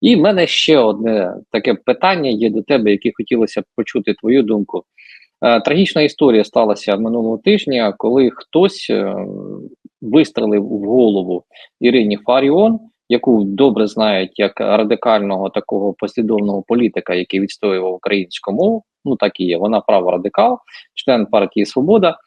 І в мене ще одне таке питання є до тебе, яке хотілося б почути твою думку. Е, Трагічна історія сталася минулого тижня, коли хтось е, вистрелив в голову Ірині Фаріон, яку добре знають як радикального такого послідовного політика, який відстоював українську мову. Ну так і є. Вона праворадикал, член партії Свобода.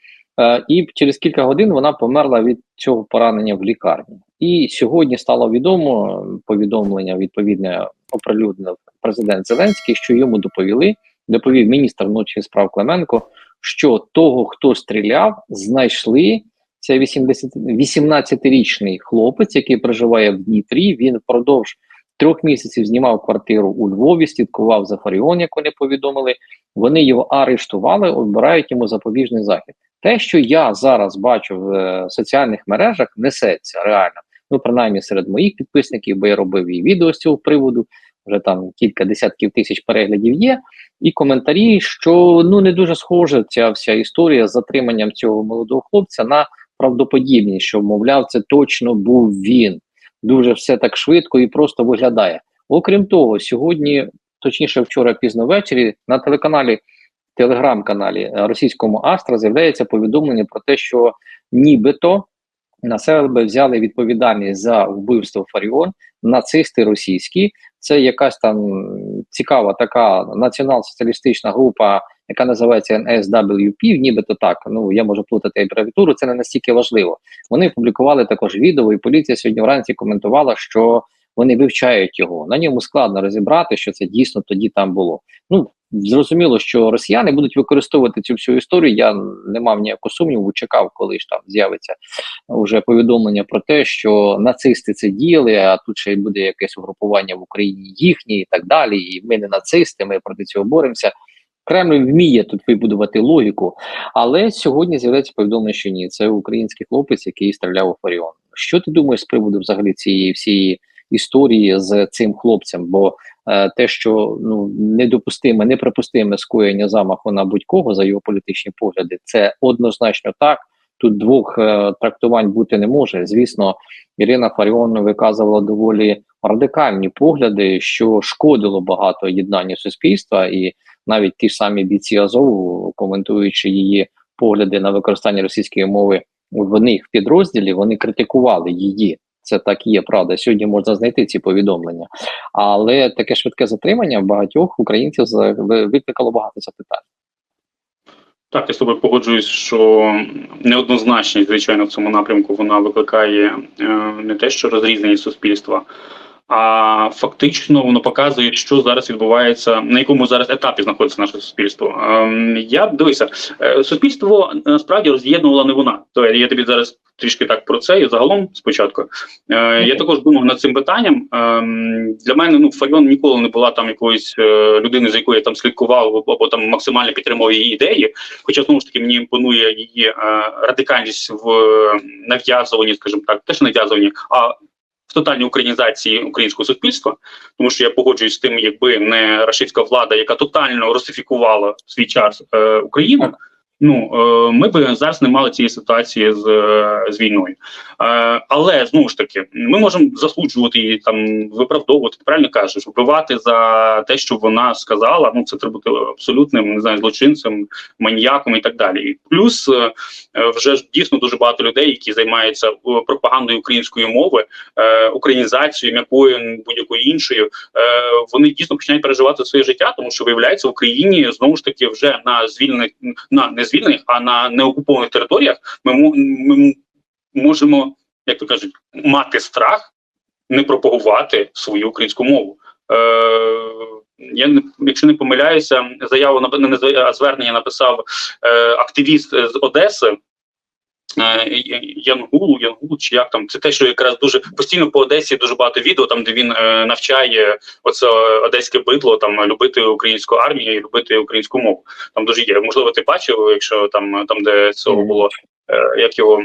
Е, І через кілька годин вона померла від цього поранення в лікарні. І сьогодні стало відомо е, повідомлення відповідне оприлюднив президент Зеленський, що йому доповіли, доповів міністр внутрішніх справ Клименко, що того, хто стріляв, знайшли. Це 80 18-річний хлопець, який проживає в Дніпрі. Він впродовж трьох місяців знімав квартиру у Львові, слідкував за Фаріон, як вони повідомили. Вони його арештували, обирають йому запобіжний захід. Те, що я зараз бачу в е, соціальних мережах, несеться реально. Ну, принаймні серед моїх підписників, бо я робив і відео з цього приводу. Вже там кілька десятків тисяч переглядів є, і коментарі, що ну не дуже схожа ця вся історія з затриманням цього молодого хлопця на правдоподібність, що мовляв, це точно був він. Дуже все так швидко і просто виглядає. Окрім того, сьогодні, точніше, вчора пізно ввечері, на телеканалі, телеграм-каналі російському Астра з'являється повідомлення про те, що нібито на себе взяли відповідальність за вбивство Фаріон, нацисти російські. Це якась там цікава така націонал-соціалістична група, яка називається NSWP, нібито так. Ну я можу плутати абревіатуру, це не настільки важливо. Вони публікували також відео, і поліція сьогодні вранці коментувала, що вони вивчають його. На ньому складно розібрати, що це дійсно тоді там було. Ну зрозуміло, що росіяни будуть використовувати цю всю історію. Я не мав ніякого сумніву, чекав, коли ж там з'явиться вже повідомлення про те, що нацисти це діяли, а тут ще й буде якесь угрупування в Україні їхнє і так далі. І ми не нацисти, ми проти цього боремося. Кремль вміє тут вибудувати логіку, але сьогодні з'являється повідомлення, що ні, це український хлопець, який стріляв у Фаріон. Що ти думаєш з приводу взагалі цієї всієї історії з цим хлопцем? Бо е, те, що ну недопустиме, неприпустиме скоєння замаху на будь-кого за його політичні погляди, це однозначно так. Тут двох е, трактувань бути не може. Звісно, Ірина Фаріон виказувала доволі радикальні погляди, що шкодило багато єднанню суспільства, і навіть ті самі бійці Азову, коментуючи її погляди на використання російської мови в них в підрозділі, вони критикували її. Це так і є правда. Сьогодні можна знайти ці повідомлення, але таке швидке затримання багатьох українців викликало багато запитань. Так, я з тобою погоджуюсь, що неоднозначність, звичайно, в цьому напрямку вона викликає е, не те, що розрізненість суспільства, а фактично воно показує, що зараз відбувається, на якому зараз етапі знаходиться наше суспільство. Ем, я дивися, е, суспільство насправді роз'єднувала не вона. То я тобі зараз трішки так про це і загалом спочатку. Е, я також думав над цим питанням. Ем, для мене ну Фаріон ніколи не була там якоюсь е, людини, з якою я там слідкував або, там максимально підтримував її ідеї. Хоча знову ж таки мені імпонує її е, радикальність в е, нав'язуванні, скажімо так, теж нав'язуванні, а в тотальній українізації українського суспільства, тому що я погоджуюсь з тим, якби не рашистська влада, яка тотально русифікувала свій час е, Україну. Ну е, ми б зараз не мали цієї ситуації з, е, з війною, е, але знову ж таки, ми можемо засуджувати її там, виправдовувати. Ти правильно кажеш, вбивати за те, що вона сказала. Ну це треба бути абсолютним не знаю, злочинцем, маніяком і так далі. І плюс вже ж дійсно дуже багато людей, які займаються пропагандою української мови, українізацією, м'якою будь-якою іншою. Вони дійсно починають переживати своє життя, тому що виявляється в Україні знову ж таки вже на звільнених на не звільнених, а на неокупованих територіях ми, ми можемо, як то кажуть, мати страх не пропагувати свою українську мову. Е, я якщо не помиляюся, заяву на не звернення написав е, активіст з Одеси. Е, Янгул, Янгул, чи як там це те, що якраз дуже постійно по Одесі дуже багато відео, там де він е, навчає оце одеське бидло, там любити українську армію і любити українську мову. Там дуже є. Можливо, ти бачив, якщо там там де цього було як його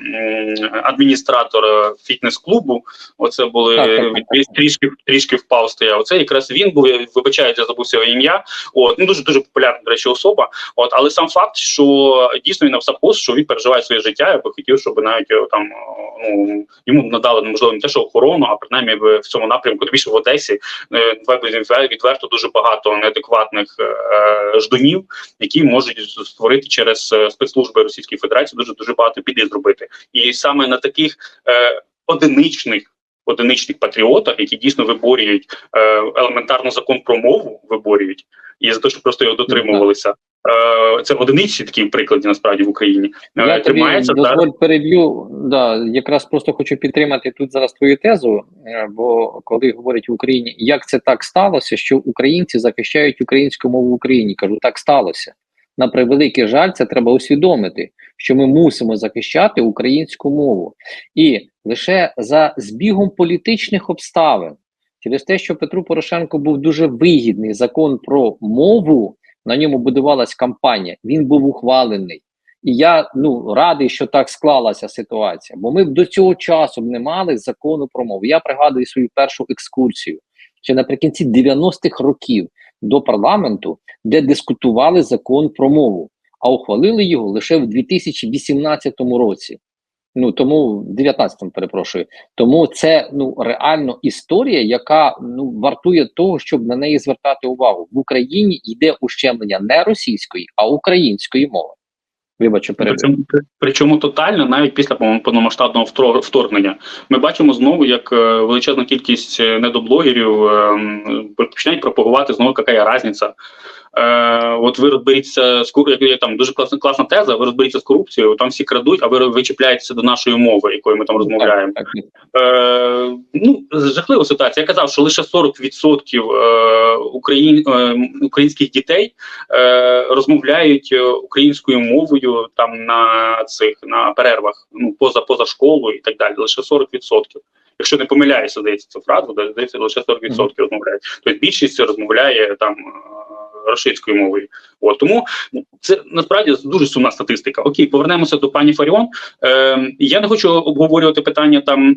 адміністратор е, фітнес-клубу. Оце були Так, так, так, трішки трішки впав стояв. Оце якраз він був. Вибачаю, я забувся його ім'я. От ну дуже дуже популярна до речі особа. От але сам факт, що дійсно він написав пост, що він переживає своє життя. Я би хотів, щоб навіть е, там е, ну йому надали можливо не те, що охорону, а принаймні в цьому напрямку тим більше в Одесі е, відверто дуже багато неадекватних е, ждунів, які можуть створити через е, спецслужби Російської Федерації дуже дуже багато біди зробити. І саме на таких е, одиничних. Одиничних патріотах, які дійсно виборюють е, елементарно закон про мову, виборюють і за те, що просто його дотримувалися. Е, це одиниці такі приклади насправді в Україні. Е, Я тримається зараз. дозволь переб'ю. Да, якраз просто хочу підтримати тут зараз твою тезу. е, Бо коли говорять в Україні, як це так сталося, що українці захищають українську мову в Україні, кажу, так сталося. На превеликий жаль, це треба усвідомити, що ми мусимо захищати українську мову, і лише за збігом політичних обставин, через те, що Петру Порошенку був дуже вигідний закон про мову, на ньому будувалась кампанія. Він був ухвалений. І я ну радий, що так склалася ситуація, бо ми б до цього часу не мали закону про мову. Я пригадую свою першу екскурсію ще наприкінці 90-х років до парламенту, де дискутували закон про мову, а ухвалили його лише в 2018 році. Ну тому в 19-му, перепрошую. Тому це ну реально історія, яка ну вартує того, щоб на неї звертати увагу. В Україні йде ущемлення не російської, а української мови. Вибачу, перебив. Причому, причому тотально, навіть після повномасштабного вторгнення, ми бачимо знову, як е, величезна кількість е, недоблогерів е, починають пропагувати знову, яка різниця. Е, от ви розберіться з там дуже класна класна теза. Ви розберіться з корупцією, там всі крадуть, а ви вичіпляєтеся до нашої мови, якою ми там розмовляємо. Так, так. Е, ну, жахлива ситуація. Я казав, що лише 40% е, україн, е, українських дітей е, розмовляють е, українською мовою там на цих на перервах, ну поза поза школою і так далі. Лише 40%. Якщо не помиляюся, здається цю фразу, здається, лише 40% розмовляють. Тобто більшість розмовляє там російською мовою. От тому ну, це насправді дуже сумна статистика. Окей, повернемося до пані Фаріон. Е, я не хочу обговорювати питання там.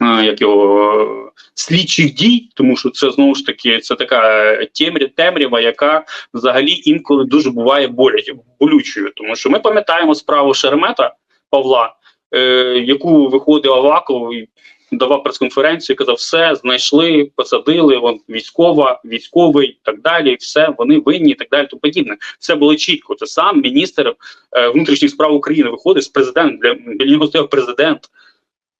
як його слідчих дій, тому що це знову ж таки це така темря, темрява, яка взагалі інколи дуже буває болять, болючою. Тому що ми пам'ятаємо справу Шеремета Павла, е, яку виходив Аваков давав прес-конференцію, казав, все знайшли, посадили, вон військова, військовий так далі. Все вони винні і так далі. То подібне. Це було чітко. Це сам міністр е, внутрішніх справ України виходить з президентом. Для, для нього стояв президент.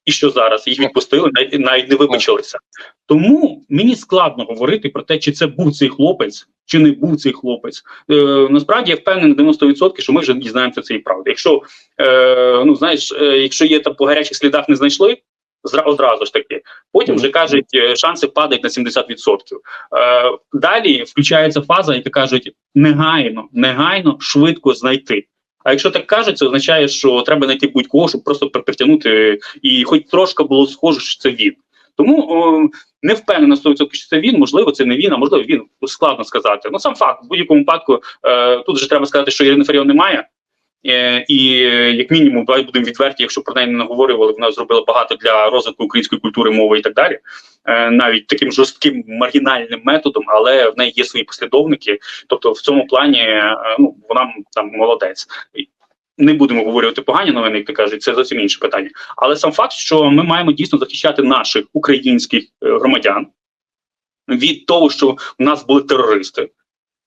І що зараз їх відпустили, навіть, навіть не вибачилися. Тому мені складно говорити про те, чи це був цей хлопець, чи не був цей хлопець. Е, насправді я впевнений на 90%, що ми вже дізнаємося цієї правди. Якщо е, ну знаєш, е, якщо є там по гарячих слідах не знайшли. Одразу ж таки, потім вже кажуть, е, шанси падають на 70%. Е, далі включається фаза, яка кажуть негайно, негайно, швидко знайти. А якщо так кажуть, це означає, що треба знайти будь-кого, щоб просто притягнути, і хоч трошки було схоже, що це він. Тому о, не впевнена 100% що це він, можливо, це не він, а можливо, він складно сказати. Ну сам факт, в будь-якому випадку е, тут вже треба сказати, що Ірини Фаріон немає. Е, і е, як мінімум, давай будемо відверті, якщо про неї не наговорювали, вона зробила багато для розвитку української культури, мови і так далі, е, навіть таким жорстким маргінальним методом, але в неї є свої послідовники. Тобто, в цьому плані ну вона там молодець. Не будемо говорити погані новини, як ти кажуть, це зовсім інше питання. Але сам факт, що ми маємо дійсно захищати наших українських громадян від того, що в нас були терористи.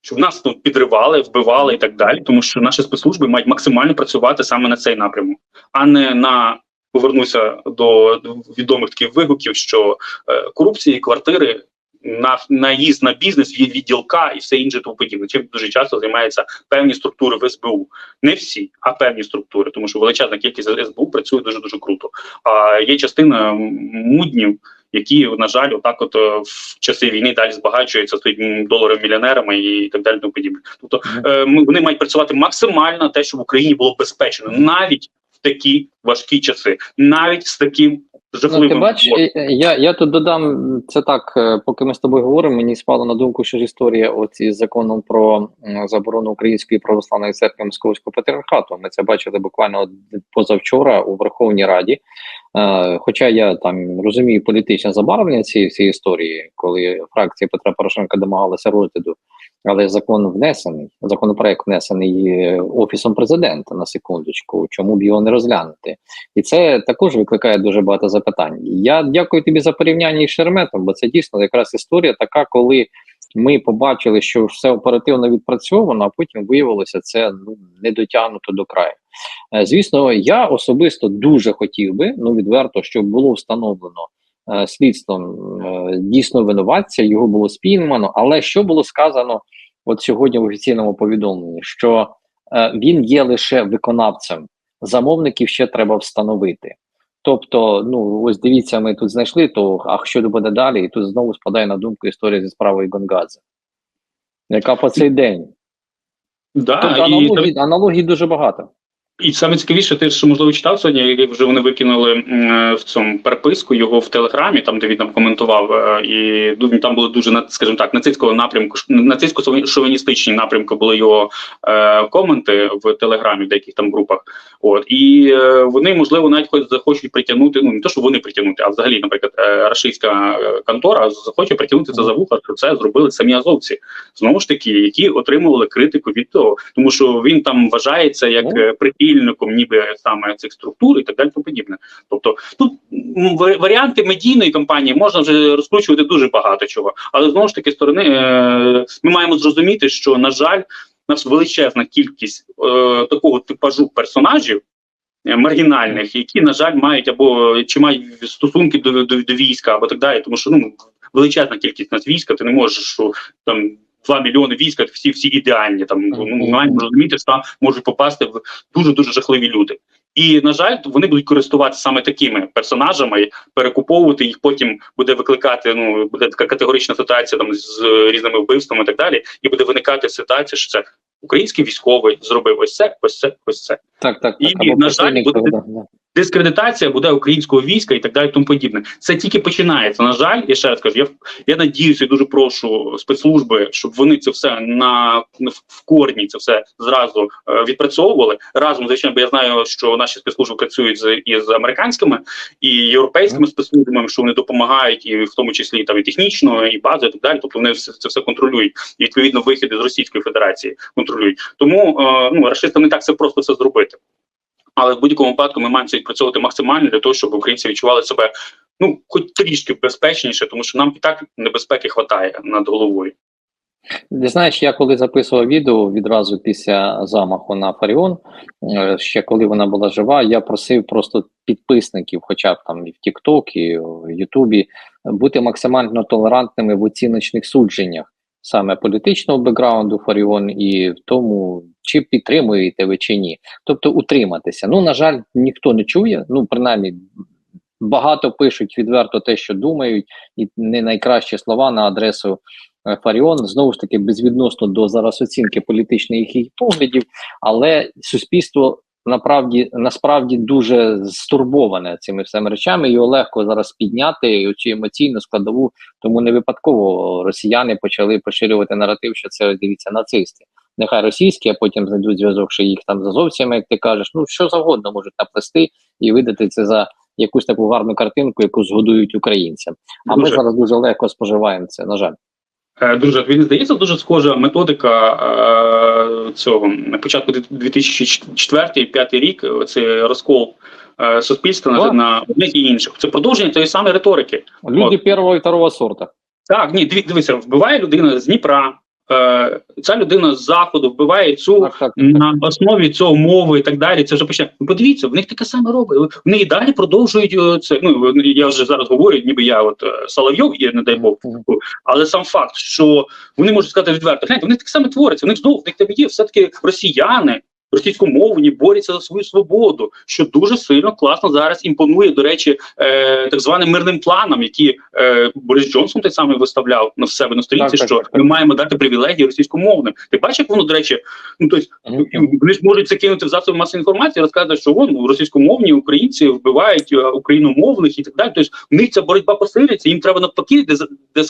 Що в нас тут підривали, вбивали і так далі, тому що наші спецслужби мають максимально працювати саме на цей напрямок, а не на повернуся до відомих таких вигуків, що е, корупції, квартири, на наїзд на бізнес від відділка і все інше тому подібне. Чим дуже часто займаються певні структури в СБУ, не всі, а певні структури, тому що величезна кількість СБУ працює дуже дуже круто. А є частина муднів. Які на жаль, отак, от е, в часи війни далі збагачуються стоїть доларами мільйонерами і так далі. Тому подібне. Тобто е, вони мають працювати максимально те, щоб в Україні було безпечно, навіть такі важкі часи, навіть з таким Ну, жахливим. ти бачиш, ворогом. е, я, я тут додам це так, е, поки ми з тобою говоримо, мені спало на думку, що ж історія оці з законом про заборону Української православної церкви Московського патріархату. Ми це бачили буквально позавчора у Верховній Раді. Е, Хоча я там розумію політичне забарвлення цієї всієї історії, коли фракція Петра Порошенка домагалася розгляду, але закон внесений, законопроект внесений е, офісом президента на секундочку. Чому б його не розглянути? І це також викликає дуже багато запитань. Я дякую тобі за порівняння із Шереметом, бо це дійсно якраз історія така, коли ми побачили, що все оперативно відпрацьовано, а потім виявилося це ну не дотягнуто до краю. Е, Звісно, я особисто дуже хотів би, ну відверто, щоб було встановлено слідством е, дійсно винуватця, його було спіймано. Але що було сказано от сьогодні в офіційному повідомленні, що е, він є лише виконавцем, замовників ще треба встановити. Тобто, ну ось дивіться, ми тут знайшли, то а що буде далі? І тут знову спадає на думку історія зі справою Гонгадзе, яка по цей день. Да, Тобто і, аналогій, аналогій дуже багато. І саме цікавіше, ти ж можливо читав сьогодні, як вже вони викинули в цьому переписку його в телеграмі, там де він там коментував, е, і ду- там були дуже скажімо так, нацистського напрямку, нацистсько шовіністичні напрямки були його е, коменти в телеграмі в деяких там групах. От і е, вони можливо навіть хоч захочуть притягнути. Ну не то, що вони притягнути, а взагалі, наприклад, е, рашистська е, контора захоче притягнути це за вуха, що це зробили самі азовці, знову ж таки, які отримували критику від того, тому що він там вважається як Ну. Е, ніби саме цих структур і так далі. подібне. Тобто, тут варіанти медійної кампанії можна вже розкручувати дуже багато чого, але знову ж таки сторони е, ми маємо зрозуміти, що на жаль, нас величезна кількість е, такого типажу персонажів. е, Маргінальних, які на жаль мають або чи мають стосунки до, до, до війська, або так далі, тому що ну величезна кількість нас війська, ти не можеш що там 2 мільйони війська, всі всі ідеальні. Там ну маємо розуміти, що там можуть попасти в дуже дуже жахливі люди. І на жаль, вони будуть користуватися саме такими персонажами, перекуповувати їх. Потім буде викликати. Ну буде така категорична ситуація там з різними вбивствами і так далі. І буде виникати ситуація, що це український військовий зробив ось це, ось це, ось це. Так, так, І, так. на жаль, буде-. Дискредитація буде українського війська і так далі, тому подібне. Це тільки починається. На жаль, я ще раз кажу, я я надіюся і дуже прошу спецслужби, щоб вони це все на в корні це все зразу е, відпрацьовували разом. Звичайно, бо я знаю, що наші спецслужби працюють з із американськими і європейськими спецслужбами, що вони допомагають, і в тому числі там і технічно, і базою, і так далі. Тобто вони все це все контролюють. І відповідно вихіди з Російської Федерації контролюють. Тому е, ну рашистам не так все просто це зробити. Але в будь-якому випадку ми маємо це максимально для того, щоб українці відчували себе ну хоч трішки безпечніше, тому що нам і так небезпеки хватає над головою. Ти знаєш, я коли записував відео відразу після замаху на Фаріон, е, ще коли вона була жива, я просив просто підписників, хоча б там і в TikTok, і в Ютубі, бути максимально толерантними в оціночних судженнях саме політичного бекграунду Фаріон і в тому, чи підтримуєте ви чи ні. Тобто утриматися. Ну, на жаль, ніхто не чує, ну принаймні. Багато пишуть відверто те, що думають, і не найкращі слова на адресу е, Фаріон знову ж таки безвідносно до зараз оцінки політичних їх поглядів, але суспільство направді насправді дуже стурбоване цими всіми речами. Його легко зараз підняти цю емоційну складову. Тому не випадково росіяни почали поширювати наратив, що це дивіться нацисти. Нехай російські, а потім знайдуть зв'язок, що їх там з азовцями, як ти кажеш, ну що завгодно можуть наплести і видати це за якусь таку гарну картинку, яку згодують українцям. А ми зараз дуже легко споживаємо це. На жаль. Е, Дуже він здається, дуже схожа методика е, цього на початку 2004-2005 рік. Це розкол е, суспільства на, на одних і інших. Це продовження тієї самої риторики. Люди першого і второго сорта. Так, ні, дивіться, вбиває людина з Дніпра. Е, ця людина з заходу вбиває цю Так, так, так. на основі цього мови і так далі. Це вже почне. Ну, подивіться, в них таке саме робить. Вони і далі продовжують е, це. Ну я вже зараз говорю, ніби я от е, Соловйов є, не дай Бог. Але сам факт, що вони можуть сказати відверто, гляньте, вони так само творяться. В них знову в них там є все таки росіяни. Російськомовні борються за свою свободу, що дуже сильно класно зараз імпонує, до речі, е, так званим мирним планам, які е, Борис Джонсон той самий виставляв на себе на сторінці, Так, що так, так. ми маємо дати привілегії російськомовним. Ти бачиш, як воно, до речі, ну тобто вони ж можуть це кинути в засоби масової інформації, розказати, що вон російськомовні українці вбивають е, україномовних і так далі. Тобто в них ця боротьба посилюється. Їм треба навпаки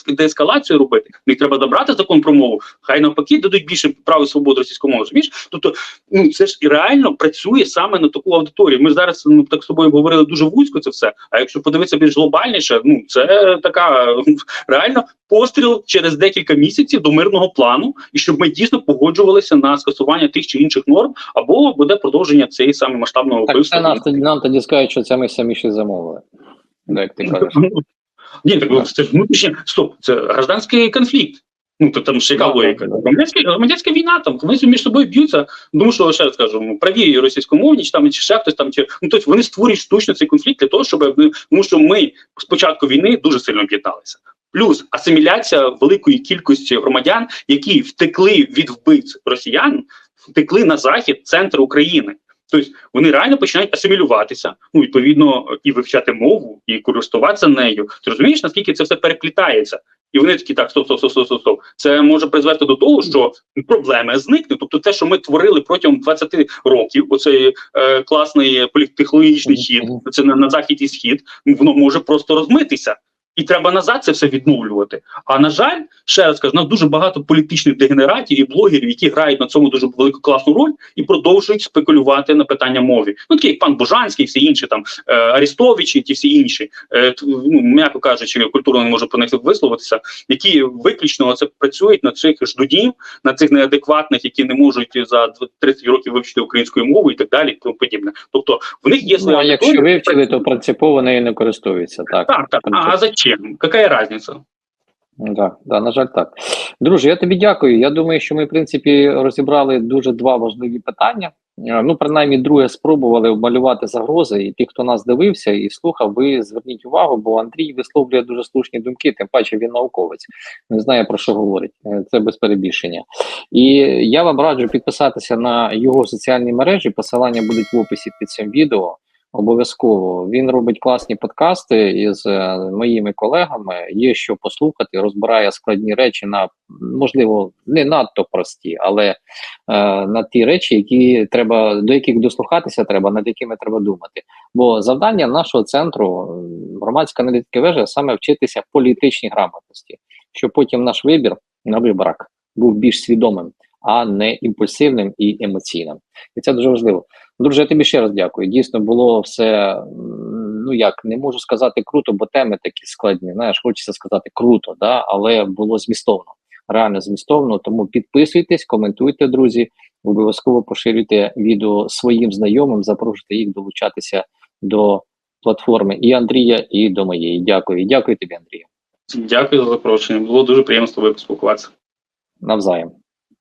деескалацію робити. В них треба добрати закон про мову. Хай навпаки дадуть більше прав і свободи російськомовним. Розумієш? Тобто, ну це ж і реально працює саме на таку аудиторію. Ми зараз ну так з тобою говорили дуже вузько це все. А якщо подивитися більш глобальніше, ну це така реально постріл через декілька місяців до мирного плану, і щоб ми дійсно погоджувалися на скасування тих чи інших норм, або буде продовження цієї саме масштабного Так це нам, тоді- нам тоді скажуть, що це ми самі ще замовили. Ну, як ти кажеш. Ні, так це ж внутрішнє стоп, це гражданський конфлікт. Ну то там ж яка логіка? Громадянська, громадянська війна, там вони між собою б'ються. Тому що ще раз кажу, ну, праві російськомовні, чи там чи ще хтось там, чи ну тобто вони створюють штучно цей конфлікт для того, щоб ну, тому що ми з початку війни дуже сильно об'єдналися. Плюс асиміляція великої кількості громадян, які втекли від вбивць росіян, втекли на захід, центр України. Тобто вони реально починають асимілюватися, ну відповідно і вивчати мову, і користуватися нею. Ти розумієш, наскільки це все переплітається? І вони такі, так, стоп, стоп, стоп, стоп, стоп, стоп. Це може призвести до того, що проблеми зникнуть. Тобто, те, що ми творили протягом 20 років, оцей е, класний політтехнологічний хід, це на, на захід і схід, воно може просто розмитися. І треба назад це все відновлювати. А на жаль, ще раз кажу, у нас дуже багато політичних дегенератів і блогерів, які грають на цьому дуже велику класну роль і продовжують спекулювати на питання мові. Ну такий як пан Бужанський, всі інші там е, Арістовичі, ті всі інші, е, ну м'яко кажучи, культурно не можу про них висловитися, які виключно це працюють на цих ждунів, на цих неадекватних, які не можуть за 30 років вивчити українську мову і так далі, і тому подібне. Тобто в них є Ну, своя якщо вивчили, то принципово нею не користуються. Так, так, так. А, а зачем? Какая разница? Да, да, на жаль, так. Друже, я тобі дякую. Я думаю, що ми, в принципі, розібрали дуже два важливі питання. Е, Ну, принаймні, друге, спробували обмалювати загрози. І ті, хто нас дивився і слухав, ви зверніть увагу, бо Андрій висловлює дуже слушні думки, тим паче він науковець, не знає про що говорить. Е, Це без перебільшення. І я вам раджу підписатися на його соціальні мережі. Посилання будуть в описі під цим відео. Обов'язково він робить класні подкасти із е, моїми колегами. Є що послухати, розбирає складні речі на можливо не надто прості, але е, на ті речі, які треба до яких дослухатися, треба над якими треба думати. Бо завдання нашого центру громадська аналітика вежа саме вчитися політичній грамотності, щоб потім наш вибір на виборах був більш свідомим, а не імпульсивним і емоційним. І це дуже важливо. Друже, я тобі ще раз дякую. Дійсно було все. Ну як не можу сказати круто, бо теми такі складні. Знаєш, хочеться сказати круто, да, але було змістовно, реально змістовно. Тому підписуйтесь, коментуйте, друзі. Обов'язково поширюйте відео своїм знайомим, запрошуйте їх долучатися до платформи і Андрія, і до моєї. Дякую. Дякую тобі, Андрію. Дякую за запрошення. Було дуже приємно з тобою поспілкуватися. Навзаєм.